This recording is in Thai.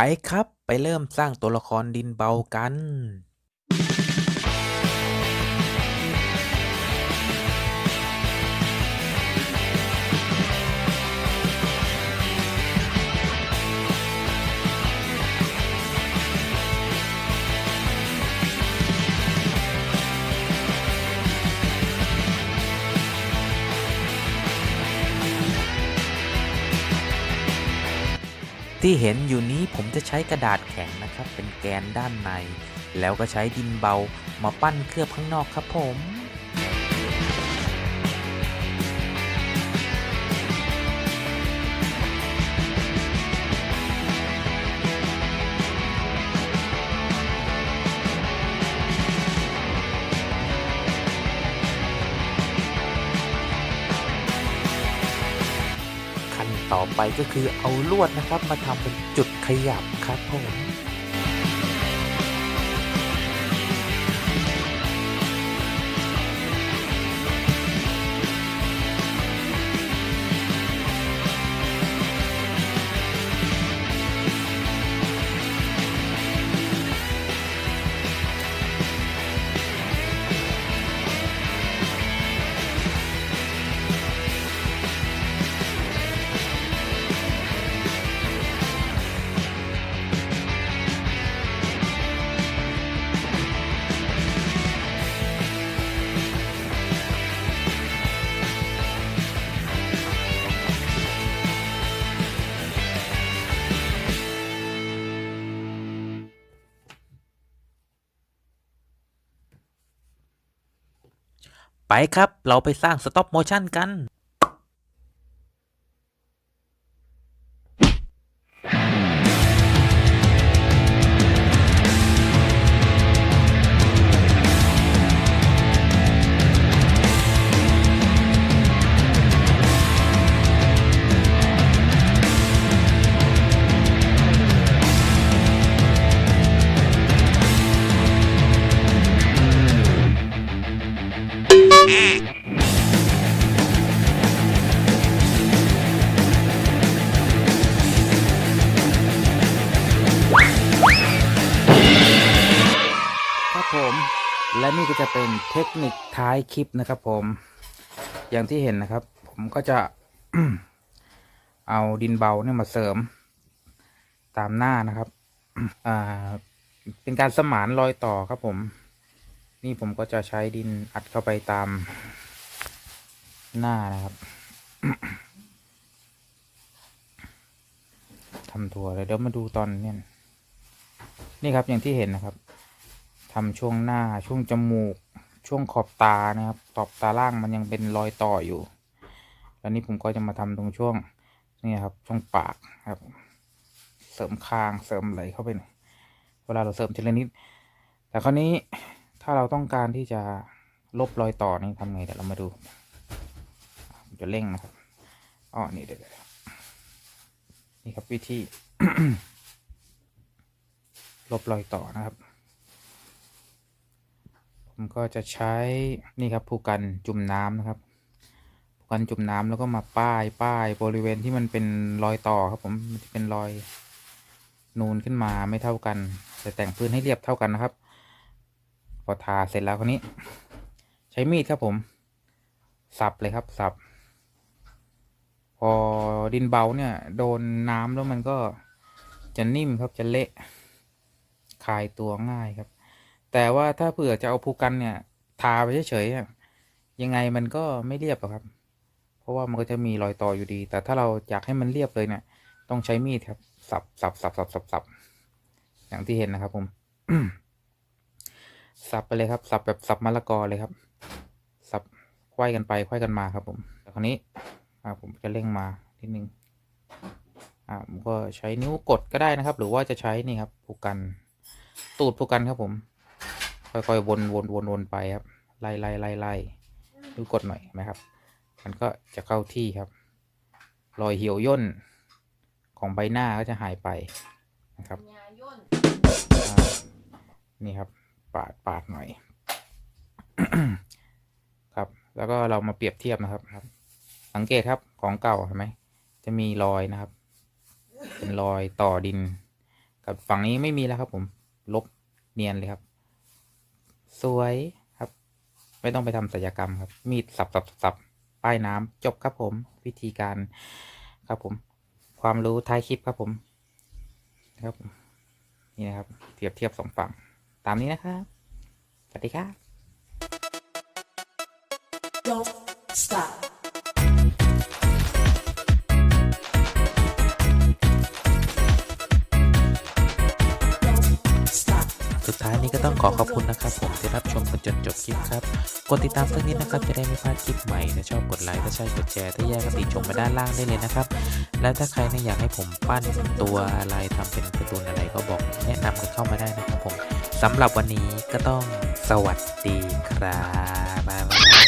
ไปครับ ไปเริ่มสร้างตัวละครดินเบากัน ที่เห็นอยู่นี้ผมจะใช้กระดาษแข็งนะครับ เป็นแกนด้านใน แล้วก็ใช้ดินเบามาปั้นเคลือบข้างนอกครับผม ต่อไปก็คือเอาลวดนะครับมาทำเป็นจุดขยับครับผม ไปครับ เราไปสร้างสต็อปโมชั่นกัน ครับผมและนี่ก็จะเป็นเทคนิคท้ายคลิปนะครับผม อย่างที่เห็นนะครับ ผมก็จะเอาดินเบาเนี่ยมาเสริม ตามหน้านะครับ อ่า เป็นการสมานรอยต่อครับผม นี่ผมก็จะใช้ดินอัดเข้าไปตามหน้านะครับทำตัวเลยเดี๋ยวมาดูตอนเนี่ยนี่ครับอย่างที่เห็นนะครับทำช่วงหน้าช่วงจมูก ช่วงขอบตานะครับขอบตาล่างมันยังเป็นรอยต่ออยู่แล้วนี้ผมก็จะมาทำตรงช่วงนี่ครับช่วงปากครับ เสริมคางเสริมไหลเข้าไปเวลาเราเสริมทีละนิดแต่คราวนี้ ถ้าเราต้องการที่จะลบรอยต่อนี่ทำไงเดี๋ยวเรามาดูผมจะเร่งนะครับอ๋อนี่เดี๋ยวนี่ครับวิธีลบรอยต่อนะครับ ผมก็จะใช้นี่ครับผู้กันจุ่มน้ำนะครับผู้กันจุ่มน้ำแล้วก็มาป้ายป้ายบริเวณที่มันเป็นรอยต่อครับผมมันจะเป็นรอยนูนขึ้นมาไม่เท่ากันจะแต่งพื้นให้เรียบเท่ากันนะครับ พอทาเสร็จแล้วคราวนี้ ใช้มีดครับผม สับเลยครับสับ พอดินเบาเนี่ย โดนน้ำแล้วมันก็จะนิ่มครับจะเละคลายตัวง่ายครับ แต่ว่าถ้าเผื่อจะเอาภูกันเนี่ย ทาไปเฉยๆยังไงมันก็ไม่เรียบครับ เพราะว่ามันก็จะมีรอยต่ออยู่ดี แต่ถ้าเราอยากให้มันเรียบเลยเนี่ย ต้องใช้มีดครับ สับสับสับสับสับสับอย่างที่เห็นนะครับผม สับไปเลยครับ สับแบบสับมะละกอเลยครับ สับไขว้กันไปไขว้กันมาครับ ผมแต่คราวนี้อ่าผมจะเร่งมานิดนึงอ่าผมก็ใช้นิ้วกดก็ได้นะครับ หรือว่าจะใช้นี่ครับผูกกัน ตูดผูกกันครับผม ค่อยๆวนวนวนวนไปครับไล่ไล่ไล่ไล่นิ้วกดหน่อยเห็นไหมครับ มันก็จะเข้าที่ครับรอยเหี่ยวย่นของใบหน้าก็จะหายไปนะครับยาย่นอ่านี่ครับ ปาดปาดหน่อย ครับ แล้วก็เรามาเปรียบเทียบนะครับครับ สังเกตครับของเก่าเห็นไหมจะมีรอยนะครับ เป็นรอยต่อดิน กับฝั่งนี้ไม่มีแล้วครับ ผมลบเนียนเลยครับ สวยครับ ไม่ต้องไปทำศัลยกรรมครับ มีดสับสับสับป้ายน้ำจบครับผม วิธีการครับผม ความรู้ท้ายคลิปครับผมนะครับ นี่นะครับ เทียบเทียบสองฝั่ง ตามนี้นะครับสวัสดีครับ Don't stop. สุดท้ายนี้ก็ต้องขอขอบคุณนะครับ ผมที่รับชมกันจนจบคลิปครับ กดติดตามสักนิดนะครับจะได้ไม่พลาดคลิปใหม่ถ้าชอบกดไลค์ถ้าใช่กดแชร์ถ้าแย่ก็ติชมมาด้านล่างได้เลยนะครับ แล้วถ้าใครเนี่ยอยากให้ผมปั้นตัวอะไรทำเป็นการ์ตูนอะไรก็บอกแนะนำกันเข้ามาได้นะครับผม สำหรับวันนี้ก็ต้องสวัสดีครับบ๊ายบาย